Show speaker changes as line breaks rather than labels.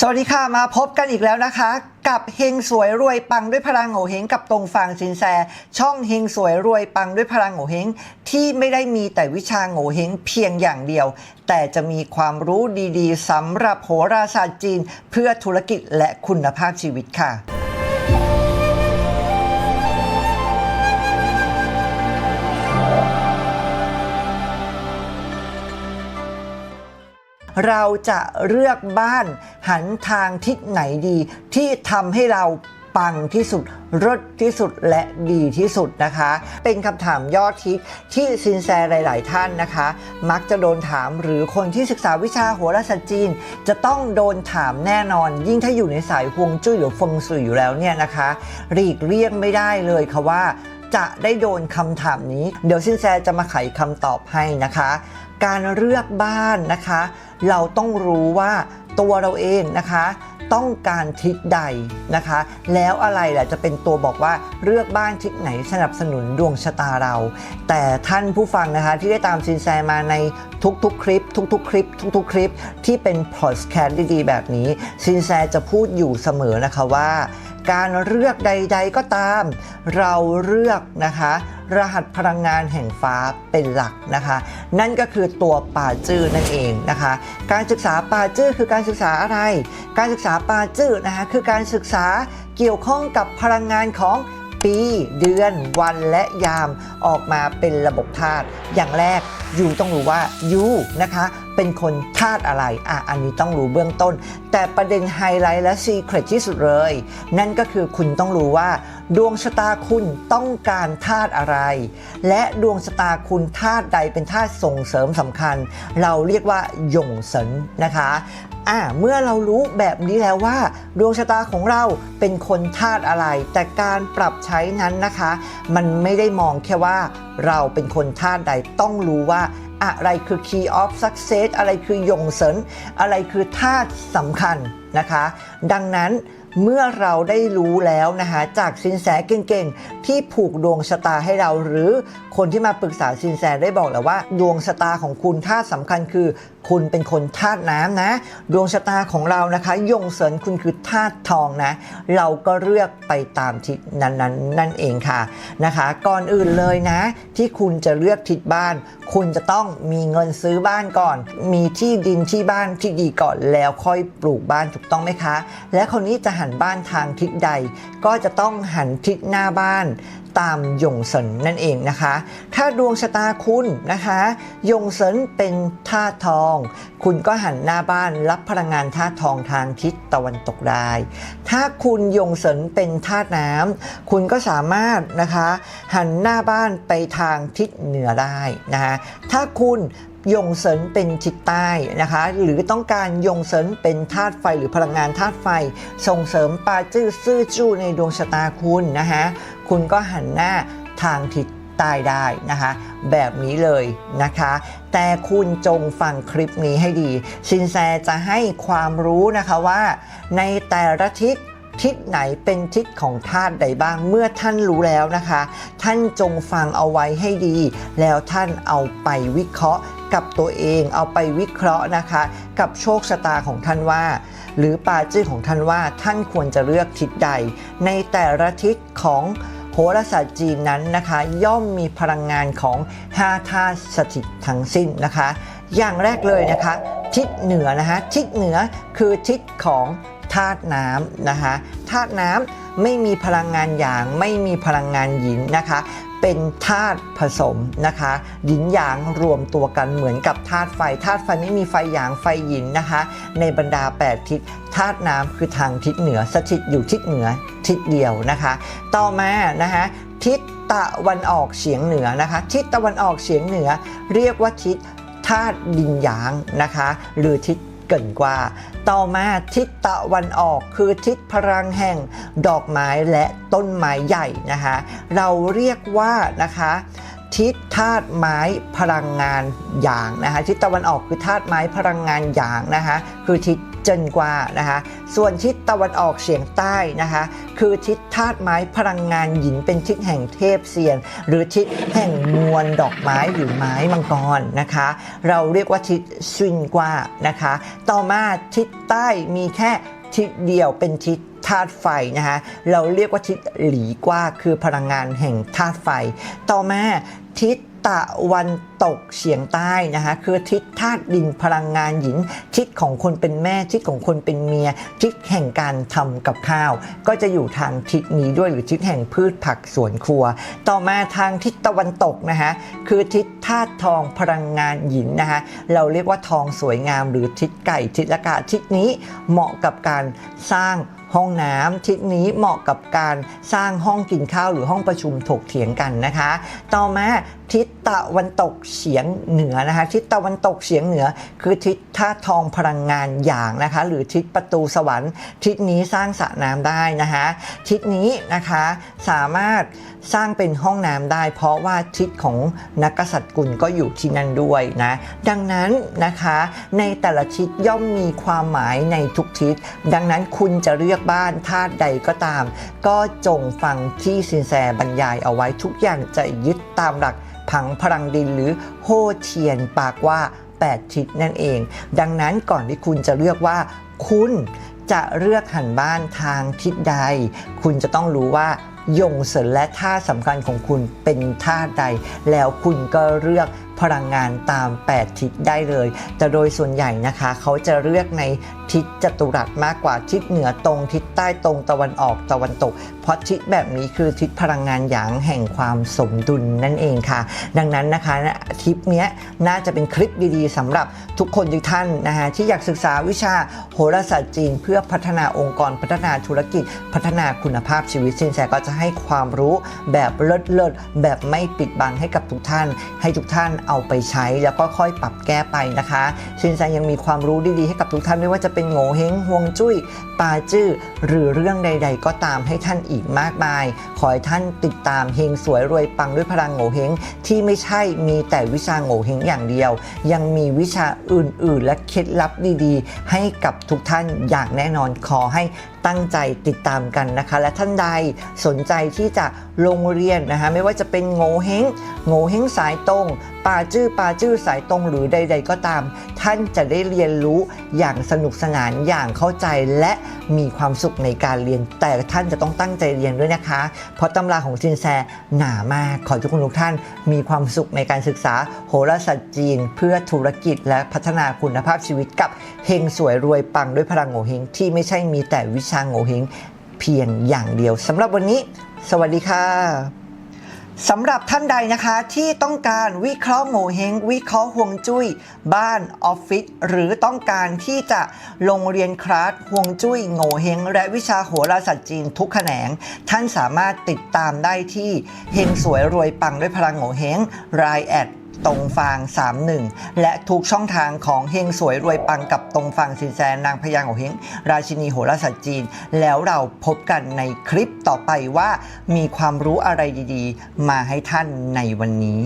สวัสดีค่ะ มาพบกันอีกแล้วนะคะ กับเฮงสวยรวยปังด้วยพลังโงเฮงกับตรงฟังสินแส ช่องเฮงสวยรวยปังด้วยพลังโงเฮงที่ไม่ได้มีแต่วิชาโงเฮงเพียงอย่างเดียว แต่จะมีความรู้ดีๆสำหรับโหราศาสตร์จีน เพื่อธุรกิจและคุณภาพชีวิตค่ะ เราจะเลือกบ้านหันทางทิศไหนดี ที่ทำให้เราปังที่สุดรดที่สุดและดีที่สุดนะคะ เป็นคำถามยอดฮิตที่สินแสหลาย ๆ ท่านนะคะ มักจะโดนถามหรือคนที่ศึกษาวิชาโหราศาสตร์จีน จะต้องโดนถามแน่นอน ยิ่งถ้าอยู่ในสายฮวงจุ้ยหรือฟงสุยอยู่แล้วเนี่ยนะคะหลีกเลี่ยงไม่ได้เลยค่ะว่า จะได้โดนคำถามนี้ เดี๋ยวสินแสจะมาไขคำตอบให้นะคะ การเลือกบ้านนะคะ เราต้องรู้ว่าตัวเราเองนะคะ ต้องการทิศใดนะคะ แล้วอะไรแหละจะเป็นตัวบอกว่าเลือกบ้านทิศไหนสนับสนุนดวงชะตาเรา แต่ท่านผู้ฟังนะคะที่ได้ตามซินแซมาในทุกๆ คลิป ทุกๆ คลิป ทุกๆ คลิป ที่เป็นพอดแคสต์ดีๆ แบบนี้ซินแซจะพูดอยู่เสมอนะคะว่า การเลือกใด ๆ ก็ตาม เราเลือกนะคะ รหัสพลังงานแห่งฟ้าเป็นหลักนะคะ นั่นก็คือตัวป่าจื้อนั่นเองนะคะ การศึกษาป่าจื้อคือการศึกษาอะไร การศึกษาป่าจื้อนะคะคือการศึกษาเกี่ยวข้องกับพลังงานของปีเดือนวันและยามออกมาเป็นระบบธาตุอย่างแรกยูต้องรู้ว่ายูนะคะ เป็นคนธาตุอะไรอะอันนี้ต้องรู้เบื้องต้น แต่ประเด็นไฮไลท์และซีเครตที่สุดเลย นั่นก็คือคุณต้องรู้ว่า ดวงชะตาคุณต้องการธาตุอะไร และดวงชะตาคุณธาตุใดเป็นธาตุส่งเสริมสำคัญ เราเรียกว่าหยงเสินนะคะอ่าเมื่อเรารู้แบบนี้แล้วว่า ดวงชะตาของเราเป็นคนธาตุอะไร แต่การปรับใช้นั้นนะคะ มันไม่ได้มองแค่ว่าเราเป็นคนธาตุใดต้องรู้ว่าอะไรคือ key of success อะไรคือยงเสินอะไรคือธาตุสำคัญนะคะ ดังนั้น เมื่อเราได้รู้แล้วนะคะจากสินแสเก่งๆ ที่ผูกดวงชะตาให้เรา หรือคนที่มาปรึกษาสินแสได้บอกแล้วว่า ดวงชะตาของคุณธาตุสำคัญคือ คุณเป็นคนธาตุน้ำนะ ดวงชะตาของเรานะคะ ยงเสริญคุณคือธาตุทองนะ เราก็เลือกไปตามทิศนั้นๆ นั่นเองค่ะนะคะ ก่อนอื่นเลยนะ ที่คุณจะเลือกทิศบ้าน คุณจะต้องมีเงินซื้อบ้านก่อน มีที่ดินที่บ้านที่ดีก่อนแล้วค่อยปลูกบ้านถูกต้องไหมคะ และคนนี้จะหันบ้านทางทิศใด ก็จะต้องหันทิศหน้าบ้านตามยงเสินนั่นเองนะคะ ถ้าดวงชะตาคุณนะคะยงเสินเป็นธาตุทอง คุณก็หันหน้าบ้านรับพลังงานธาตุทองทางทิศตะวันตกได้ ถ้าคุณยงเสินเป็นธาตุน้ำคุณก็สามารถนะคะ หันหน้าบ้านไปทางทิศเหนือได้นะคะถ้าคุณ ยงเสินเป็นทิศใต้นะคะ หรือต้องการยงเสินเป็นธาตุไฟหรือพลังงานธาตุไฟ ส่งเสริมปาจื้อซื่อจู้ในดวงชะตาคุณนะคะคุณก็หันหน้าทางทิศใต้ได้นะคะ แบบนี้เลยนะคะ แต่คุณจงฟังคลิปนี้ให้ดีสินแสจะให้ความรู้นะคะว่า ในแต่ละทิศ ทิศไหนเป็นทิศของธาตุใดบ้างเมื่อท่านรู้แล้วนะคะ ท่านจงฟังเอาไว้ให้ดี แล้วท่านเอาไปวิเคราะห์กับตัวเองเอาไปวิเคราะห์นะคะ กับโชคชะตาของท่านว่า หรือปาจื้อของท่านว่าท่านควรจะเลือกทิศใด ในแต่ละทิศของโหราศาสตร์จีนนั้นนะคะ ย่อมมีพลังงานของ5ธาตุสถิตทั้งสิ้นนะคะ อย่างแรกเลยนะคะ ทิศเหนือนะคะทิศเหนือคือทิศของ ธาตุน้ำนะคะธาตุน้ำไม่มีพลังงานหยาง ไม่มีพลังงานหยินนะคะ เป็นธาตุผสมนะคะหยินหยางรวมตัวกันเหมือนกับธาตุไฟธาตุไฟไม่มีไฟหยางไฟหยินนะคะ ในบรรดา 8 ทิศธาตุน้ำคือทางทิศเหนือสถิตอยู่ทิศเหนือทิศเดียวนะคะ ต่อมานะคะทิศตะวันออกเฉียงเหนือนะคะ ทิศตะวันออกเฉียงเหนือ เรียกว่าทิศธาตุดินหยางนะคะ หรือทิศ เกินกว่า ต่อมาทิศตะวันออกคือทิศพลังแห่งดอกไม้และต้นไม้ใหญ่นะคะ เราเรียกว่านะคะทิศธาตุไม้พลังงานหยางนะคะทิศตะวันออกคือธาตุไม้พลังงานหยางนะคะคือทิศ เจนกว่านะคะส่วนทิศตะวันออกเฉียงใต้นะคะคือทิศธาตุไม้พลังงานหินเป็นทิศแห่งเทพเซียน หรือทิศแห่งมวลดอกไม้หรือไม้มังกรนะคะ เราเรียกว่าทิศซุนกว่านะคะ ต่อมาทิศใต้มีแค่ทิศเดียวเป็นทิศธาตุไฟนะคะเราเรียกว่าทิศหลีกว่าคือพลังงานแห่งธาตุไฟ ต่อมาทิศ ตะวันตกเฉียงใต้นะคะคือทิศธาตุดินพลังงานหญิงทิศของคนเป็นแม่ทิศของคนเป็นเมีย ทิศแห่งการทำกับข้าว ก็จะอยู่ทางทิศนี้ด้วยหรือทิศแห่งพืชผักสวนครัว ต่อมาทางทิศตะวันตกนะคะคือทิศธาตุทองพลังงานหญินนะคะเราเรียกว่าทองสวยงามหรือทิศไก่ทิศละกาทิศนี้เหมาะกับการสร้าง ห้องน้ำทิศนี้เหมาะกับการสร้างห้องกินข้าวหรือห้องประชุมถกเถียงกันนะคะ ต่อมาทิศตะวันตกเฉียงเหนือนะคะ ทิศตะวันตกเฉียงเหนือ คือทิศธาตุทองพลังงานหยางนะคะ หรือทิศประตูสวรรค์ ทิศนี้สร้างสระน้ำได้นะคะ ทิศนี้นะคะสามารถสร้างเป็นห้องน้ำได้ เพราะว่าทิศของนักกษัตริย์กุลก็อยู่ที่นั่นด้วยนะดังนั้นนะคะในแต่ละทิศย่อมมีความหมายในทุกทิศ ดังนั้นคุณจะเลือกบ้านธาตุใดก็ตาม ก็จงฟังที่สินแสบรรยายเอาไว้ทุกอย่างจะยึดตามหลักผังพลังดินหรือโฮเทียนปากว่า 8 ทิศนั่นเอง ดังนั้นก่อนที่คุณจะเลือกว่า คุณจะเลือกหันบ้านทางทิศใด คุณจะต้องรู้ว่ายงเสริญและท่าสำคัญของคุณเป็นท่าใด แล้วคุณก็เลือก พลังงานตาม 8 ทิศได้เลย แต่โดยส่วนใหญ่นะคะเขาจะเลือกในทิศจัตุรัสมากกว่าทิศเหนือตรง ทิศใต้ตรงตะวันออกตะวันตก เพราะทิศแบบนี้คือทิศพลังงานหยางแห่งความสมดุลนั่นเองค่ะ ดังนั้นนะคะทิปเนี้ยน่าจะเป็นคลิปดีๆสำหรับทุกคนทุกท่านนะคะที่อยากศึกษาวิชาโหราศาสตร์จีน เพื่อพัฒนาองค์กรพัฒนาธุรกิจ พัฒนาคุณภาพชีวิตสินแสก็จะให้ความรู้แบบเลิศๆแบบไม่ปิดบังให้กับทุกท่าน ให้ทุกท่านเอาไปใช้แล้วก็ค่อยปรับแก้ไปนะคะสินแสยังมีความรู้ดีๆ ให้กับทุกท่านไม่ว่าจะเป็นโง่เฮงฮวงจุ้ยปาจื้อหรือเรื่องใด ๆ ก็ตามให้ท่านอีกมากมาย ขอให้ท่านติดตามเฮงสวยรวยปังด้วยพลังโง่เฮงที่ไม่ใช่มีแต่วิชาโง่เฮงอย่างเดียว ยังมีวิชาอื่นๆ และเคล็ดลับดีๆ ให้กับทุกท่านอย่างแน่นอนขอให้ ตั้งใจติดตามกันนะคะ และท่านใดสนใจที่จะลงเรียนนะคะไม่ว่าจะเป็นโง่เฮงโง่เฮงสายตรงปาจื้อปาจื้อสายตรงหรือใด ๆ ก็ตาม ท่านจะได้เรียนรู้อย่างสนุกสนานอย่างเข้าใจและมีความสุขในการเรียน แต่ท่านจะต้องตั้งใจเรียนด้วยนะคะ เพราะตำราของซินแซหนามากขอทุกคนทุกท่านมีความสุขในการศึกษาโหราศาสตร์จีน เพื่อธุรกิจและพัฒนาคุณภาพชีวิตกับเฮงสวยรวยปังด้วยพลังโงเฮงที่ไม่ใช่มีแต่วิชาโงเฮงเพียงอย่างเดียวสำหรับวันนี้ สวัสดีค่ะสำหรับท่านใดนะคะที่ต้องการวิเคราะห์โงเฮงวิเคราะห์ฮวงจุ้ย บ้านออฟฟิศหรือต้องการที่จะลงเรียนคลาสฮวงจุ้ยโงเฮงและวิชาโหราศาสตร์จีนทุกแขนง ท่านสามารถติดตามได้ที่เฮงสวยรวยปังด้วยพลังโงเฮงรายแอด ตรงฟาง 31 และทุกช่องทางของเฮงสวยรวยปังกับตรงฟางสินแสนางพยาของเฮงราชินีโหราศาสตร์จีน แล้วเราพบกันในคลิปต่อไปว่ามีความรู้อะไรดีๆ มาให้ท่านในวันนี้